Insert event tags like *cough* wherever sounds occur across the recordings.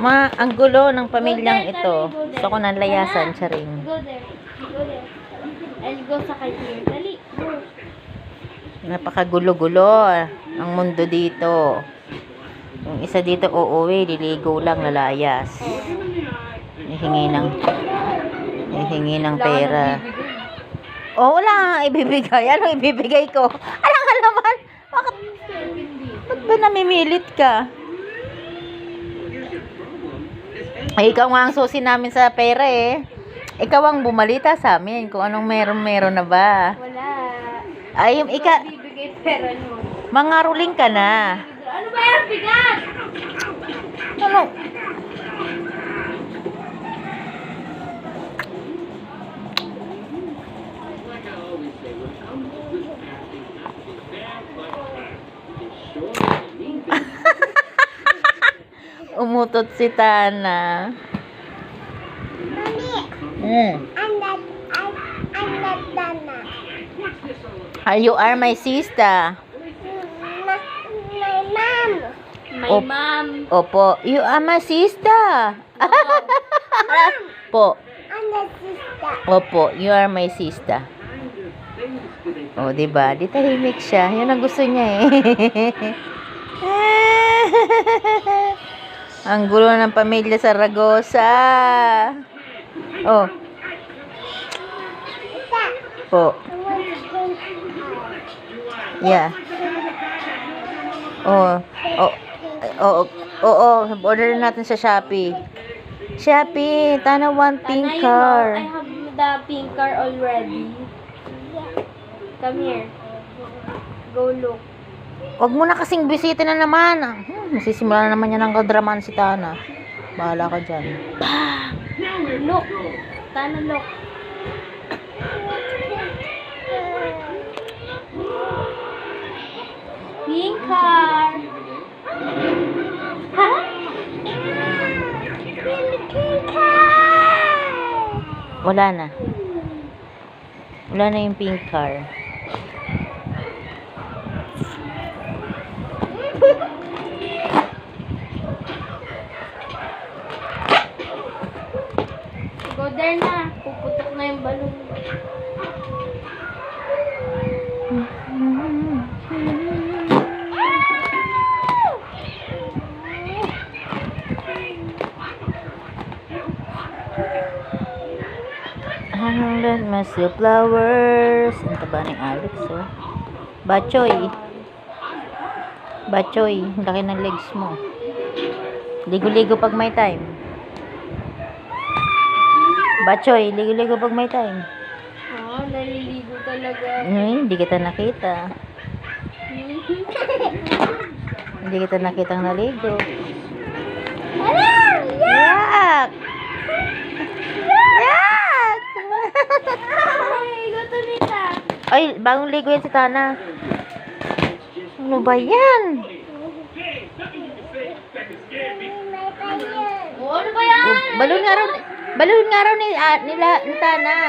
Ma, ang gulo ng pamilyang ito. Gusto ko ng layasan, charing. Go there. Go there. I'll go sa kay. Dali. Napakagulo-gulo ang mundo dito. Yung isa dito uuwi, liligo lang, lalayas. Hihingi ng hihingi ng pera. Oh, wala ibibigay. Ano ibibigay ko? Alam ka naman. Bakit, ba't ba namimilit ka? Ay, ikaw nga ang susi namin sa pera eh. Ikaw ang bumalita sa amin kung anong meron-meron na ba. Wala. Ay, ika, pera nyo. mangaruling ka na. Ano ba yan? Bigat! Ano? Umutot si Tana. Mm. I'm not, I'm, I'm not Dana. Ah, You are my sister. My, my mom. My Op- mom. Opo. You are my sister. po. I'm the sister. Opo. You are my sister. O, oh, diba? Di tahimik siya. Yan ang gusto niya eh. *laughs* *laughs* ang gulo ng pamilya sa Ragosa. Oh. Po. Yeah. Oh. Oh. Oh. Oh. Oh. Order natin sa Shopee. Shopee. Tana one pink Tana, you know, I car. have the pink car already. Come here. Go look. Huwag mo na kasing bisita na naman. Hmm, nasisimula na naman yan ng kadraman si Tana. Bahala ka dyan. Look. Tana, look. Pink car. Ha? Pink car. Wala na. Wala na yung pink car. There na. Puputok na yung balon. I let myself flowers. Ang taba ni Alex, oh. Bachoy. Bachoy. Laki ng legs mo. Ligo-ligo pag may time. Bachoy, ligo-ligo pag may time. Oh, naliligo talaga. Hmm, hindi kita nakita. Hindi kita nakitang naligo. Alam! Yak! Yak! Ay, gusto nila. *laughs* Ay, bagong ligo yan si Tana. Ano ba yan? Oh, ano ba yan? Balon nga raw, balon nga raw ni, ah, nila, ni Tana. *laughs*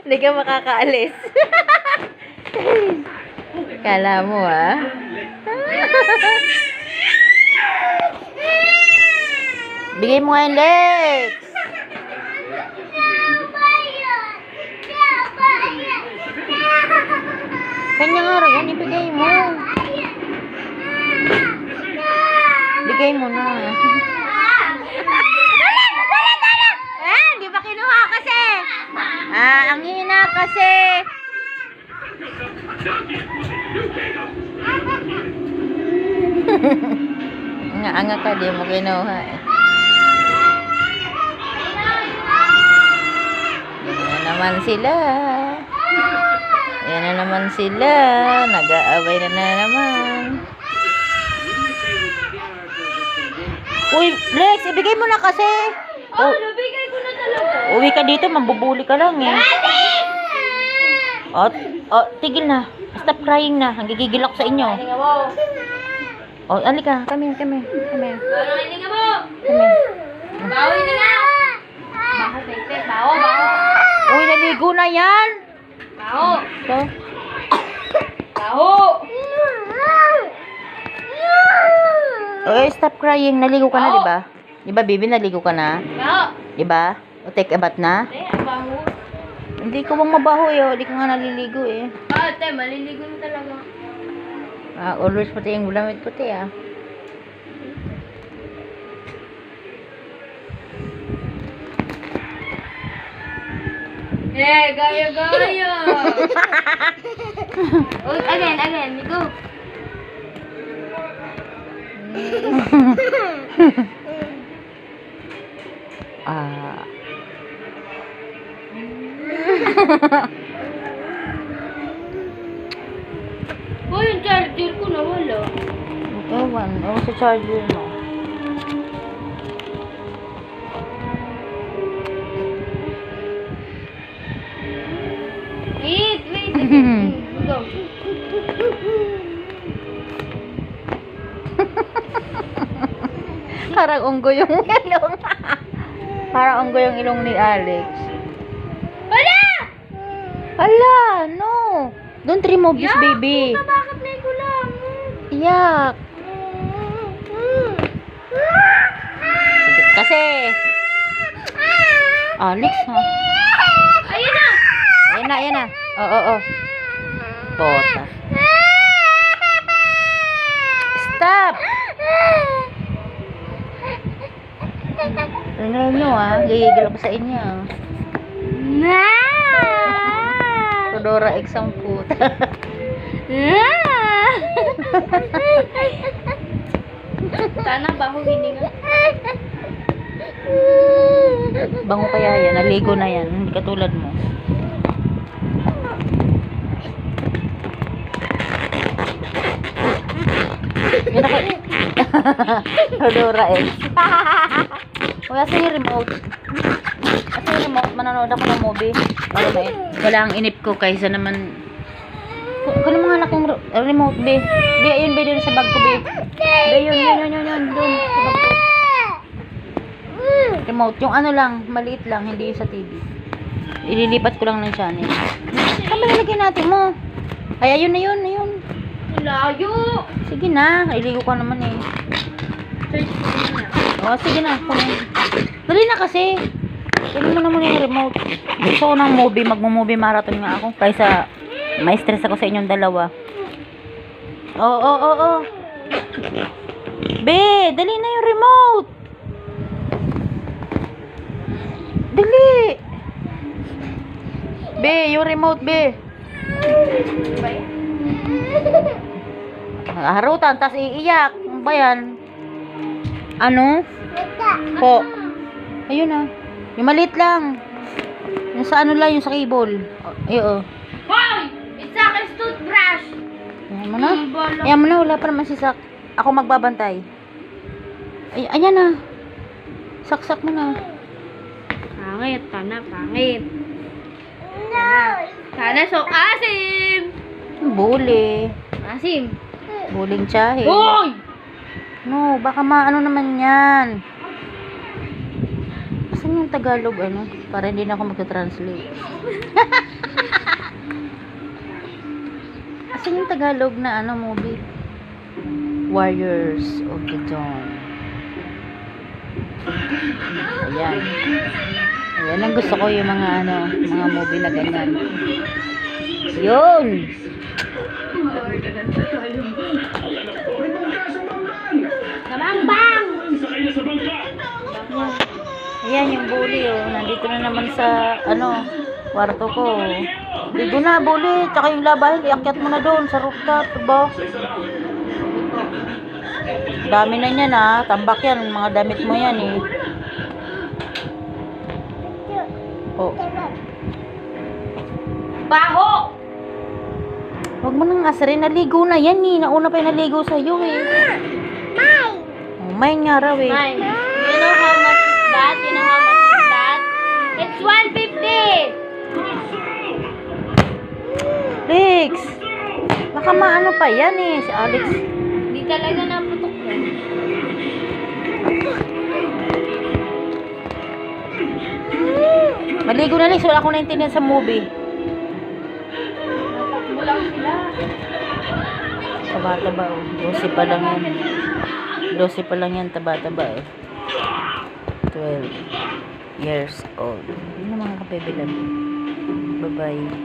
Hindi ka makakaalis. *laughs* Kala mo ah. *laughs* Bigay mo nga yung Lex. Kanya nga yan, ibigay mo. Bigay mo na. Ah, di ba kinuha kasi? Ah, ang hina kasi. *laughs* nga anga ka, di mo kinuha eh. Naman sila. Yan na naman sila. Nag-aaway na, na naman. Uy, Lex, ibigay mo na kasi. Oh, Oh, nabigay ko na talaga. uwi ka dito, mambubuli ka lang eh. Oh, oh, tigil na. Stop crying na. Ang gigigil ako sa inyo. Oh, alika. Kami, kami. Kami. Kami. Bawo hininga. Bawo, Pepe. Bawo, bawo. Uy, naligo na yan. Taho! So, Taho! okay, stop crying. Naligo ka na, di ba? Di ba, baby, naligo ka na? Taho! Di ba? O take a bath na? Hindi ko bang mabaho eh. Hindi ka nga naliligo eh. Ah, te, maliligo na talaga. Ah, always puti yung damit puti ah. Eh, gaya, gaya! oh, again, again, go. *laughs* Ah, Oh, yung charger ko nawala. ewan. Ewan sa charger mo. Parang unggo yung *laughs* ilong. Parang unggo yung ilong ni Alex. Wala! Hala, no. Don't remove this baby. puta, bakit may kulang? Yak. Sige, kasi. Alex, ha? Ayun na! Ayan na, ayan na. Oo, oo, oo. Pota. Stop! Tingnan nyo, ah. Gigigil ako sa inyo. Na! Rodora X ang puta. Sana baho hininga. Bango kaya yan. Naligo na yan. Hindi katulad mo. *laughs* Rodora X. *laughs* Kuya, sa yung remote. Kasi yung remote, manonood ako ng movie. May, wala ang inip ko kaysa naman Kuno mga anak yung re- remote, be. Be, ayun, be, dun sa bag ko, be. Be, yun, yun, yun, yun, yun, dun, sa bag ko. Remote, yung ano lang, maliit lang, hindi yung sa TV. Ililipat ko lang ng channel. Saan ba nilagay natin mo? Ay, ayun na yun, ayun. Layo! Sige na, iligo ka naman eh. Search ko na. O, sige na, kunin. Dali na kasi. Kunin mo na muna yung remote. Gusto ko ng movie, magmo-movie marathon nga ako. Kaysa, may stress ako sa inyong dalawa. Oo, oo, oo. Be, dali na yung remote. Dali. Be, yung remote, be. Harutan, tas iiyak. Ano ba yan? Ano? Po. Ayun na. Yung maliit lang. Yung sa ano lang, yung sa cable. O, Ay, oh. Hoy! It's akin toothbrush! Ayan mo na. Ayan mo na, wala pa naman si Sak. Ako magbabantay. Ay, ayan na. Saksak mo na. Pangit, pana, pangit. No! Sana so asim! Buli. Asim! Buling tsahe. Hoy! No, baka maano naman yan. Asan yung Tagalog, ano? Para hindi na ako magta-translate. *laughs* Asan yung Tagalog na ano movie? Warriors of the Dawn. Ayan. Ayan ang gusto ko yung mga ano, mga movie na ganyan. Yun! Kabang-bang! Ayan yung bully oh. Nandito na naman sa ano, kwarto ko. Ligo na bully. Tsaka yung labahin, iakyat mo na doon sa rooftop. Diba? Dami na niyan ah. Tambak yan. Mga damit mo yan eh. Oh. Baho! Huwag mo nang asarin. Naligo na yan eh. Nauna pa yung naligo sa'yo eh. Oh, mine nga raw eh. Mine. You know how It's 150! Lex! Baka maano pa yan eh. Si Alex. Hindi talaga naputok yan. Maligo na Lex. Wala akong naintindihan sa movie. lang sila. Taba-taba oh. 12 pa lang yan. 12 pa lang yan, taba-taba oh. 12 years old. Yun ang mga kapibilan. Bye-bye.